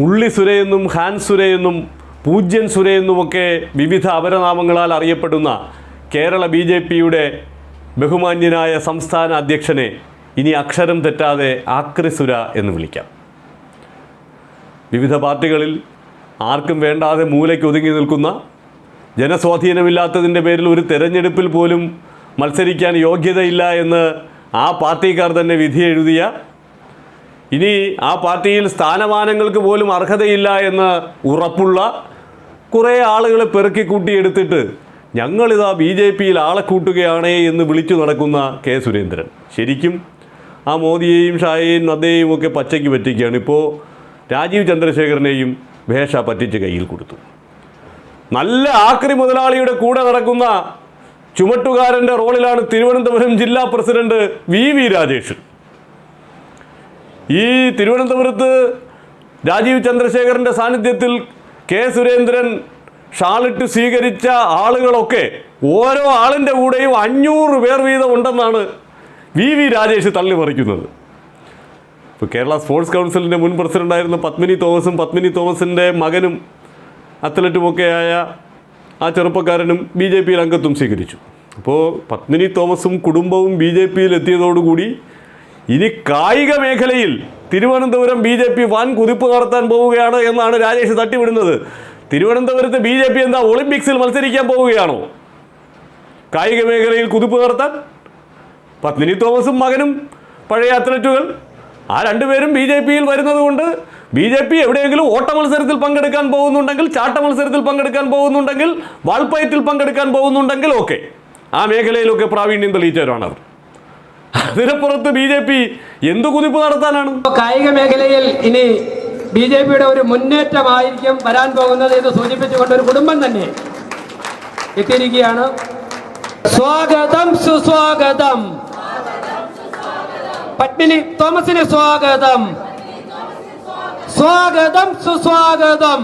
ഉള്ളി സുരയെന്നും ഹാൻ സുരയെന്നും പൂജ്യൻ സുരയെന്നുമൊക്കെ വിവിധ അപരനാമങ്ങളാൽ അറിയപ്പെടുന്ന കേരള ബി ജെ പിയുടെ ബഹുമാന്യനായ സംസ്ഥാന അധ്യക്ഷനെ ഇനി അക്ഷരം തെറ്റാതെ ആക്രി സുര എന്ന് വിളിക്കാം. വിവിധ പാർട്ടികളിൽ ആർക്കും വേണ്ടാതെ മൂലയ്ക്ക് ഒതുങ്ങി നിൽക്കുന്ന ജനസ്വാധീനമില്ലാത്തതിന്റെ പേരിൽ ഒരു തെരഞ്ഞെടുപ്പിൽ പോലും മത്സരിക്കാൻ യോഗ്യതയില്ല എന്ന് ആ പാർട്ടിക്കാർ തന്നെ വിധി എഴുതിയ ഇനി ആ പാർട്ടിയിൽ സ്ഥാനമാനങ്ങൾക്ക് പോലും അർഹതയില്ല എന്ന് ഉറപ്പുള്ള കുറേ ആളുകളെ പെറുക്കി കൂട്ടിയെടുത്തിട്ട് ഞങ്ങളിതാ ബി ജെ പിയിൽ ആളെ കൂട്ടുകയാണേ എന്ന് വിളിച്ചു നടക്കുന്ന കെ സുരേന്ദ്രൻ. ശരിക്കും ആ മോദിയെയും ഷായെയും നദ്ദയെയും ഒക്കെ പച്ചയ്ക്ക് പറ്റിക്കുകയാണ്. ഇപ്പോൾ രാജീവ് ചന്ദ്രശേഖരനെയും ഭേഷ പറ്റിച്ച് കയ്യിൽ കൊടുത്തു. നല്ല ആക്രി മുതലാളിയുടെ കൂടെ നടക്കുന്ന ചുമട്ടുകാരന്റെ റോളിലാണ് തിരുവനന്തപുരം ജില്ലാ പ്രസിഡന്റ് വി വി രാജേഷ്. ഈ തിരുവനന്തപുരത്ത് രാജീവ് ചന്ദ്രശേഖരന്റെ സാന്നിധ്യത്തിൽ കെ സുരേന്ദ്രൻ ഷാളിട്ട് സ്വീകരിച്ച ആളുകളൊക്കെ ഓരോ ആളിന്റെ കൂടെയും അഞ്ഞൂറ് പേർ വീതം ഉണ്ടെന്നാണ് വി വി രാജേഷ് തള്ളിമറിക്കുന്നത് ഇപ്പോൾ കേരള സ്പോർട്സ് കൗൺസിലിന്റെ മുൻ പ്രസിഡന്റായിരുന്ന പത്മിനി തോമസും പത്മിനി തോമസിന്റെ മകനും അത്ലറ്റുമൊക്കെയായ ആ ചെറുപ്പക്കാരനും ബി ജെ പിയിൽ അംഗത്വം സ്വീകരിച്ചു. അപ്പോൾ പത്മിനി തോമസും കുടുംബവും ബി ജെ പിയിൽ എത്തിയതോടുകൂടി ഇനി കായിക മേഖലയിൽ തിരുവനന്തപുരം ബി ജെ പി വൻ കുതിപ്പ് നടത്താൻ പോവുകയാണ് എന്നാണ് രാജേഷ് തട്ടിവിടുന്നത്. തിരുവനന്തപുരത്ത് ബി ജെ പി എന്താ ഒളിമ്പിക്സിൽ മത്സരിക്കാൻ പോവുകയാണോ? കായിക മേഖലയിൽ കുതിപ്പ് നടത്താൻ പത്മിനി തോമസും മകനും പഴയ അത്ലറ്റുകൾ ആ രണ്ടുപേരും ബി ജെ പിയിൽ വരുന്നത് കൊണ്ട് ബി ജെ പി എവിടെയെങ്കിലും ഓട്ട മത്സരത്തിൽ പങ്കെടുക്കാൻ പോകുന്നുണ്ടെങ്കിൽ ചാട്ട മത്സരത്തിൽ പങ്കെടുക്കാൻ പോകുന്നുണ്ടെങ്കിൽ വാൾപ്പയത്തിൽ പങ്കെടുക്കാൻ പോകുന്നുണ്ടെങ്കിൽ ഓക്കെ. ആ മേഖലയിലൊക്കെ പ്രാവീണ്യം തെളിയിച്ചവരാണ് അവർ. അതിനപ്പുറത്ത് ബി ജെ പി എന്ത് കുതിപ്പ് നടത്താനാണ്? കായിക മേഖലയിൽ ഇനി ബി ജെ പിയുടെ ഒരു മുന്നേറ്റമായിരിക്കും വരാൻ പോകുന്നത് എന്ന് സൂചിപ്പിച്ചുകൊണ്ട് ഒരു കുടുംബം തന്നെ എത്തിയിരിക്കുകയാണ്. സ്വാഗതം സുസ്വാഗതം. പത്മിനി തോമസിന് സ്വാഗതം. സ്വാഗതം സുസ്വാഗതം.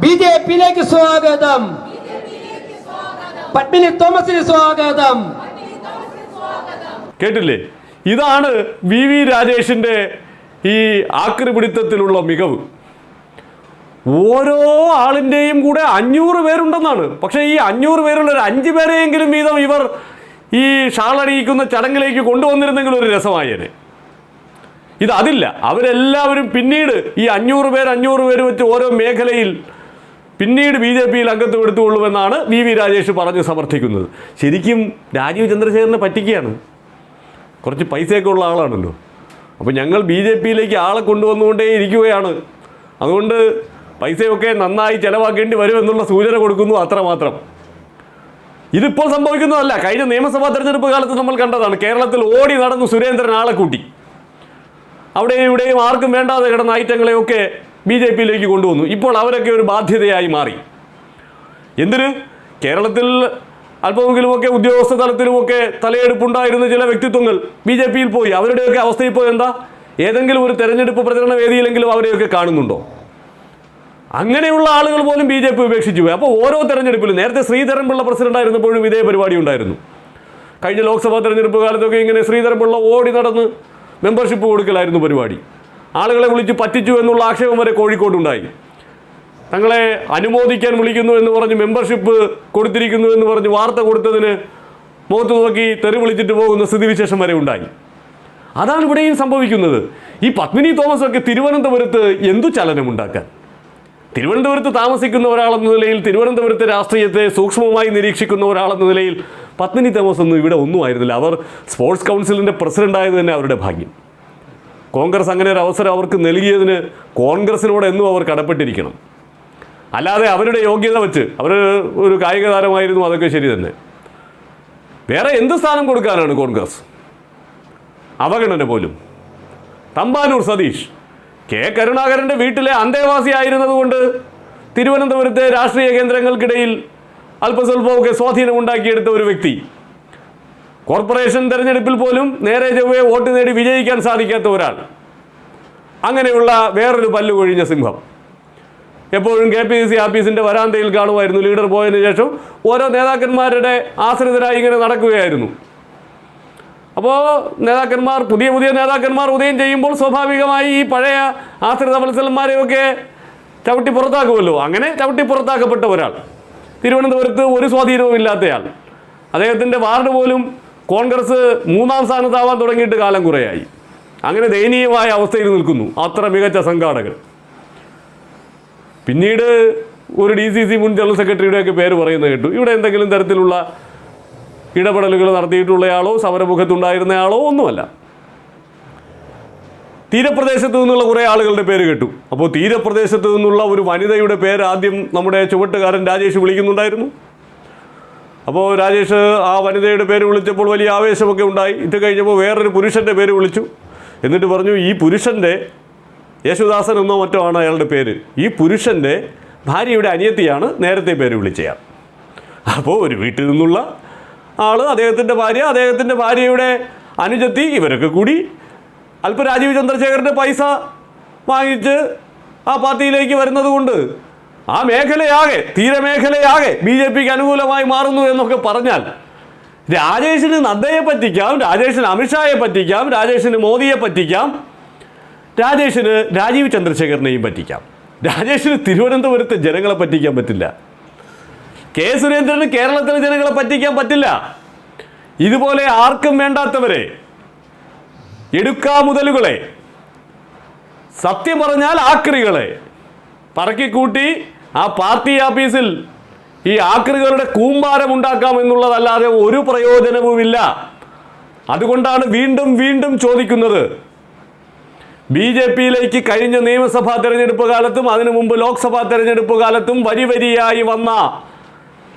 ബി ജെ പിയിലേക്ക് സ്വാഗതം. പത്മിനി തോമസിന് സ്വാഗതം. കേട്ടില്ലേ? ഇതാണ് വി വി രാജേഷിന്റെ ഈ ആക്രിപിടിത്തത്തിലുള്ള മികവ്. ഓരോ ആളിന്റെയും കൂടെ അഞ്ഞൂറ് പേരുണ്ടെന്നാണ്. പക്ഷേ ഈ അഞ്ഞൂറ് പേരുള്ള ഒരു അഞ്ച് പേരെയെങ്കിലും വീതം ഇവർ ഈ ഷാളണിയിക്കുന്ന ചടങ്ങിലേക്ക് കൊണ്ടുവന്നിരുന്നെങ്കിൽ ഒരു രസമായേനെ. ഇത് അതില്ല. അവരെല്ലാവരും പിന്നീട് ഈ അഞ്ഞൂറ് പേർ അഞ്ഞൂറ് പേര് വെച്ച് ഓരോ മേഖലയിൽ പിന്നീട് ബി ജെ പിയിൽ അംഗത്വം എടുത്തുകൊള്ളുമെന്നാണ് വി വി രാജേഷ് പറഞ്ഞു സമർത്ഥിക്കുന്നത്. ശരിക്കും രാജീവ് ചന്ദ്രശേഖരനെ പറ്റിക്കുകയാണ്. കുറച്ച് പൈസയൊക്കെ ഉള്ള ആളാണല്ലോ. അപ്പോൾ ഞങ്ങൾ ബി ജെ പിയിലേക്ക് ആളെ കൊണ്ടുവന്നുകൊണ്ടേ ഇരിക്കുകയാണ്. അതുകൊണ്ട് പൈസയൊക്കെ നന്നായി ചിലവാക്കേണ്ടി വരുമെന്നുള്ള സൂചന കൊടുക്കുന്നു അത്രമാത്രം. ഇതിപ്പോൾ സംഭവിക്കുന്നതല്ല. കഴിഞ്ഞ നിയമസഭാ തെരഞ്ഞെടുപ്പ് കാലത്ത് നമ്മൾ കണ്ടതാണ്. കേരളത്തിൽ ഓടി നടന്നു സുരേന്ദ്രൻ ആളെ കൂട്ടി. അവിടെയും ഇവിടെയും ആർക്കും വേണ്ടാതെ കിടന്ന ഐറ്റങ്ങളെയൊക്കെ ബി ജെ പിയിലേക്ക് കൊണ്ടുവന്നു. ഇപ്പോൾ അവരൊക്കെ ഒരു ബാധ്യതയായി മാറി. എന്തിന്? കേരളത്തിൽ അല്പമെങ്കിലുമൊക്കെ ഉദ്യോഗസ്ഥ തലത്തിലുമൊക്കെ തലയെടുപ്പുണ്ടായിരുന്ന ചില വ്യക്തിത്വങ്ങൾ ബി ജെ പിയിൽ പോയി. അവരുടെയൊക്കെ അവസ്ഥ ഇപ്പോൾ എന്താ? ഏതെങ്കിലും ഒരു തെരഞ്ഞെടുപ്പ് പ്രചരണ വേദിയിലെങ്കിലും അവരെയൊക്കെ കാണുന്നുണ്ടോ? അങ്ങനെയുള്ള ആളുകൾ പോലും ബി ജെ പി ഉപേക്ഷിച്ചു പോയി. അപ്പോൾ ഓരോ തെരഞ്ഞെടുപ്പിലും നേരത്തെ ശ്രീധരൻപിള്ള പ്രസിഡന്റ് ആയിരുന്നപ്പോഴും ഇതേ പരിപാടി ഉണ്ടായിരുന്നു. കഴിഞ്ഞ ലോക്സഭാ തെരഞ്ഞെടുപ്പ് കാലത്തൊക്കെ ഇങ്ങനെ ശ്രീധരൻപിള്ള ഓടി നടന്ന് മെമ്പർഷിപ്പ് കൊടുക്കലായിരുന്നു പരിപാടി. ആളുകളെ വിളിച്ച് പറ്റിച്ചു എന്നുള്ള ആക്ഷേപം വരെ കോഴിക്കോട്ടുണ്ടായി. തങ്ങളെ അനുമോദിക്കാൻ വിളിക്കുന്നു എന്ന് പറഞ്ഞ് മെമ്പർഷിപ്പ് കൊടുത്തിരിക്കുന്നു എന്ന് പറഞ്ഞ് വാർത്ത കൊടുത്തതിന് മുഖത്ത് നോക്കി തെറി വിളിച്ചിട്ട് പോകുന്ന സ്ഥിതിവിശേഷം വരെ ഉണ്ടായി. അതാണ് ഇവിടെയും സംഭവിക്കുന്നത്. ഈ പത്മിനി തോമസ് ഒക്കെ തിരുവനന്തപുരത്ത് എന്തു ചലനമുണ്ടാക്കാൻ തിരുവനന്തപുരത്ത് താമസിക്കുന്ന ഒരാളെന്ന നിലയിൽ തിരുവനന്തപുരത്തെ രാഷ്ട്രീയത്തെ സൂക്ഷ്മമായി നിരീക്ഷിക്കുന്ന ഒരാളെന്ന നിലയിൽ പത്മിനി തോമസ് ഒന്നും ഇവിടെ ഒന്നും ആയിരുന്നില്ല. അവർ സ്പോർട്സ് കൗൺസിലിന്റെ പ്രസിഡന്റായത് തന്നെ അവരുടെ ഭാഗ്യം. കോൺഗ്രസ് അങ്ങനെ ഒരു അവസരം അവർക്ക് നൽകിയതിന് കോൺഗ്രസിനോട് എന്നും അവർ കടപ്പെട്ടിരിക്കണം. അല്ലാതെ അവരുടെ യോഗ്യത വെച്ച് അവർ ഒരു കായിക താരമായിരുന്നു അതൊക്കെ ശരി തന്നെ. വേറെ എന്ത് സ്ഥാനം കൊടുക്കാനാണ് കോൺഗ്രസ്? അവഗണന പോലും. തമ്പാനൂർ സതീഷ് കെ കരുണാകരന്റെ വീട്ടിലെ അന്തേവാസി ആയിരുന്നതുകൊണ്ട് തിരുവനന്തപുരത്തെ രാഷ്ട്രീയ കേന്ദ്രങ്ങൾക്കിടയിൽ അല്പസ്വല്പമൊക്കെ സ്വാധീനം ഉണ്ടാക്കിയെടുത്ത ഒരു വ്യക്തി. കോർപ്പറേഷൻ തെരഞ്ഞെടുപ്പിൽ പോലും നേരെ ചൊവ്വയെ വോട്ട് നേടി വിജയിക്കാൻ സാധിക്കാത്ത ഒരാൾ. അങ്ങനെയുള്ള വേറൊരു പല്ലു കൊഴിഞ്ഞ സിംഹം. എപ്പോഴും കെ പി സി ആഫീസിന്റെ വരാന്തയിൽ കാണുമായിരുന്നു ലീഡർ പോയതിനു ശേഷം ഓരോ നേതാക്കന്മാരുടെ ആശ്രിതരായി ഇങ്ങനെ നടക്കുകയായിരുന്നു. അപ്പോൾ നേതാക്കന്മാർ പുതിയ പുതിയ നേതാക്കന്മാർ ഉദയം ചെയ്യുമ്പോൾ സ്വാഭാവികമായി ഈ പഴയ ആശ്രിത മത്സരന്മാരെയൊക്കെ ചവിട്ടി പുറത്താക്കുമല്ലോ? അങ്ങനെ ചവിട്ടി പുറത്താക്കപ്പെട്ട ഒരാൾ. തിരുവനന്തപുരത്ത് ഒരു സ്വാധീനവും ഇല്ലാത്തയാൾ. അദ്ദേഹത്തിന്റെ വാർഡ് പോലും കോൺഗ്രസ് മൂന്നാം സ്ഥാനത്താവാൻ തുടങ്ങിയിട്ട് കാലം കുറയായി. അങ്ങനെ ദയനീയമായ അവസ്ഥയിൽ നിൽക്കുന്നു അത്ര മികച്ച സംഘാടകർ പിന്നീട് ഒരു ഡി സി സി മുൻ ജനറൽ സെക്രട്ടറിയുടെയൊക്കെ പേര് പറയുന്നത് കേട്ടു. ഇവിടെ എന്തെങ്കിലും തരത്തിലുള്ള ഇടപെടലുകൾ നടത്തിയിട്ടുള്ളയാളോ സമരമുഖത്തുണ്ടായിരുന്നയാളോ ഒന്നുമല്ല. തീരപ്രദേശത്ത് നിന്നുള്ള കുറേ ആളുകളുടെ പേര് കേട്ടു. അപ്പോൾ തീരപ്രദേശത്ത് നിന്നുള്ള ഒരു വനിതയുടെ പേര് ആദ്യം നമ്മുടെ ചുവട്ടുകാരൻ രാജേഷ് വിളിക്കുന്നുണ്ടായിരുന്നു. അപ്പോൾ രാജേഷ് ആ വനിതയുടെ പേര് വിളിച്ചപ്പോൾ വലിയ ആവേശമൊക്കെ ഉണ്ടായി. ഇത് കഴിഞ്ഞപ്പോൾ വേറൊരു പുരുഷന്റെ പേര് വിളിച്ചു. എന്നിട്ട് പറഞ്ഞു ഈ പുരുഷന്റെ യേശുദാസൻ എന്നോ മറ്റോ ആണ് അയാളുടെ പേര്. ഈ പുരുഷന്റെ ഭാര്യയുടെ അനിയത്തിയാണ് നേരത്തെ പേര് വിളിച്ചയാൾ. അപ്പോൾ ഒരു വീട്ടിൽ നിന്നുള്ള ആൾ അദ്ദേഹത്തിന്റെ ഭാര്യ അദ്ദേഹത്തിന്റെ ഭാര്യയുടെ അനുജത്തി ഇവരൊക്കെ കൂടി അല്പം രാജീവ് ചന്ദ്രശേഖരന്റെ പൈസ വാങ്ങിച്ച് ആ പാർട്ടിയിലേക്ക് വരുന്നത് കൊണ്ട് ആ മേഖലയാകെ തീരമേഖലയാകെ ബി ജെ പിക്ക് അനുകൂലമായി മാറുന്നു എന്നൊക്കെ പറഞ്ഞാൽ രാജേഷിന് നദ്ദയെ പറ്റിക്കാം രാജേഷിന് അമിത്ഷായെ പറ്റിക്കാം രാജേഷിന് മോദിയെ പറ്റിക്കാം രാജേഷിന് രാജീവ് ചന്ദ്രശേഖരനെയും പറ്റിക്കാം. രാജേഷിന് തിരുവനന്തപുരത്തെ ജനങ്ങളെ പറ്റിക്കാൻ പറ്റില്ല. കെ സുരേന്ദ്രന് കേരളത്തിലെ ജനങ്ങളെ പറ്റിക്കാൻ പറ്റില്ല. ഇതുപോലെ ആർക്കും വേണ്ടാത്തവരെ എടുക്കാ മുതലുകളെ സത്യം പറഞ്ഞാൽ ആക്രികളെ പറക്കിക്കൂട്ടി ആ പാർട്ടി ആഫീസിൽ ഈ ആക്രികളുടെ കൂമ്പാരം ഉണ്ടാക്കാം എന്നുള്ളതല്ലാതെ ഒരു പ്രയോജനവുമില്ല. അതുകൊണ്ടാണ് വീണ്ടും വീണ്ടും ചോദിക്കുന്നത്. ബി ജെ പിയിലേക്ക് കഴിഞ്ഞ നിയമസഭാ തെരഞ്ഞെടുപ്പ് കാലത്തും അതിനു മുമ്പ് ലോക്സഭാ തെരഞ്ഞെടുപ്പ് കാലത്തും വരി വരിയായി വന്ന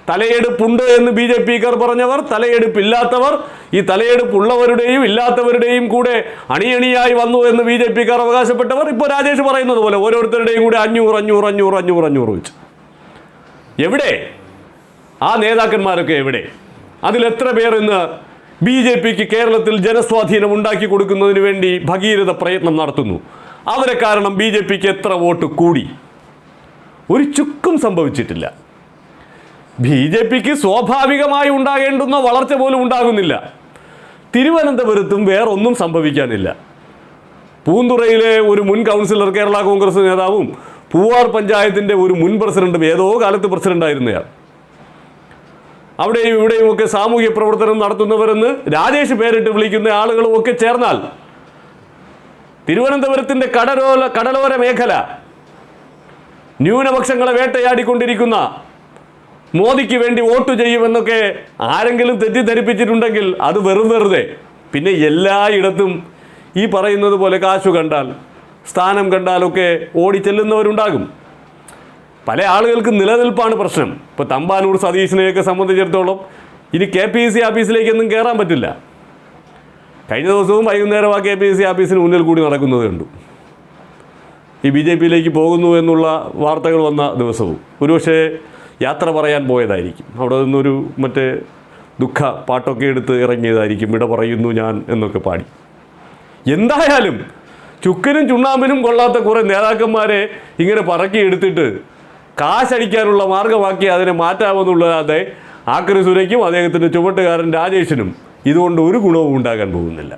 തലയെടുപ്പുണ്ട് എന്ന് ബി ജെ പിക്കാർ പറഞ്ഞവർ തലയെടുപ്പില്ലാത്തവർ ഈ തലയെടുപ്പുള്ളവരുടെയും ഇല്ലാത്തവരുടെയും കൂടെ അണിയണിയായി വന്നു എന്ന് ബി ജെ പിക്കാർ അവകാശപ്പെട്ടവർ ഇപ്പോൾ രാജേഷ് പറയുന്നത് പോലെ ഓരോരുത്തരുടെയും കൂടെ അഞ്ഞൂറ് അഞ്ഞൂറ് അഞ്ഞൂറ് അഞ്ഞൂറ് അഞ്ഞൂറ് വെച്ച്. എവിടെ? ആ നേതാക്കന്മാരൊക്കെ എവിടെ? അതിലെത്ര പേർ ഇന്ന് ബി ജെ പിക്ക് കേരളത്തിൽ ജനസ്വാധീനം ഉണ്ടാക്കി കൊടുക്കുന്നതിന് വേണ്ടി ഭഗീരഥ പ്രയത്നം നടത്തുന്നു. അവരെ കാരണം ബി ജെ പിക്ക് എത്ര വോട്ട് കൂടി? ഒരു ചുക്കും സംഭവിച്ചിട്ടില്ല. ബി ജെ പിക്ക് സ്വാഭാവികമായി ഉണ്ടാകേണ്ടുന്ന വളർച്ച പോലും ഉണ്ടാകുന്നില്ല. തിരുവനന്തപുരത്തും വേറൊന്നും സംഭവിക്കാനില്ല. പൂന്തുറയിലെ ഒരു മുൻ കൗൺസിലർ കേരള കോൺഗ്രസ് നേതാവും പൂവാർ പഞ്ചായത്തിന്റെ ഒരു മുൻ പ്രസിഡന്റും ഏതോ കാലത്ത് പ്രസിഡന്റായിരുന്നയാൾ അവിടെയും ഇവിടെയും ഒക്കെ സാമൂഹ്യ പ്രവർത്തനം നടത്തുന്നവരെന്ന് രാജേഷ് പേരിട്ട് വിളിക്കുന്ന ആളുകളും ഒക്കെ ചേർന്നാൽ തിരുവനന്തപുരത്തിന്റെ കടലോല കടലോര മേഖല ന്യൂനപക്ഷങ്ങളെ വേട്ടയാടിക്കൊണ്ടിരിക്കുന്ന മോദിക്ക് വേണ്ടി വോട്ട് ചെയ്യുമെന്നൊക്കെ ആരെങ്കിലും തെറ്റിദ്ധരിപ്പിച്ചിട്ടുണ്ടെങ്കിൽ അത് വെറും വെറുതെ. പിന്നെ എല്ലായിടത്തും ഈ പറയുന്നത് പോലെ കാശു കണ്ടാൽ സ്ഥാനം കണ്ടാലൊക്കെ ഓടി ചെല്ലുന്നവരുണ്ടാകും പല ആളുകൾക്ക് നിലനിൽപ്പാണ് പ്രശ്നം. ഇപ്പോൾ തമ്പാനൂർ സതീശിനെയൊക്കെ സംബന്ധിച്ചിടത്തോളം ഇനി കെ പി സി ഓഫീസിലേക്കൊന്നും കയറാൻ പറ്റില്ല. കഴിഞ്ഞ ദിവസവും വൈകുന്നേരം ആ കെ പി സി ഓഫീസിന് മുന്നിൽ കൂടി നടക്കുന്നത് കണ്ടു. ഈ ബി ജെ പിയിലേക്ക് പോകുന്നു എന്നുള്ള വാർത്തകൾ വന്ന ദിവസവും. ഒരുപക്ഷേ യാത്ര പറയാൻ പോയതായിരിക്കും. അവിടെ നിന്നൊരു മറ്റേ ദുഃഖ പാട്ടൊക്കെ എടുത്ത് ഇറങ്ങിയതായിരിക്കും. ഇവിടെ പറയുന്നു ഞാൻ എന്നൊക്കെ പാടി. എന്തായാലും ചുക്കനും ചുണ്ണാമ്പിനും കൊള്ളാത്ത കുറേ നേതാക്കന്മാരെ ഇങ്ങനെ പറക്കി എടുത്തിട്ട് കാശടിക്കാനുള്ള മാർഗമാക്കി അതിനെ മാറ്റാമെന്നുള്ളതാതെ ആക്രി സുരയ്ക്കും അദ്ദേഹത്തിന്റെ ചുവട്ടുകാരൻ രാജേഷിനും ഇതുകൊണ്ട് ഒരു ഗുണവും ഉണ്ടാകാൻ പോകുന്നില്ല.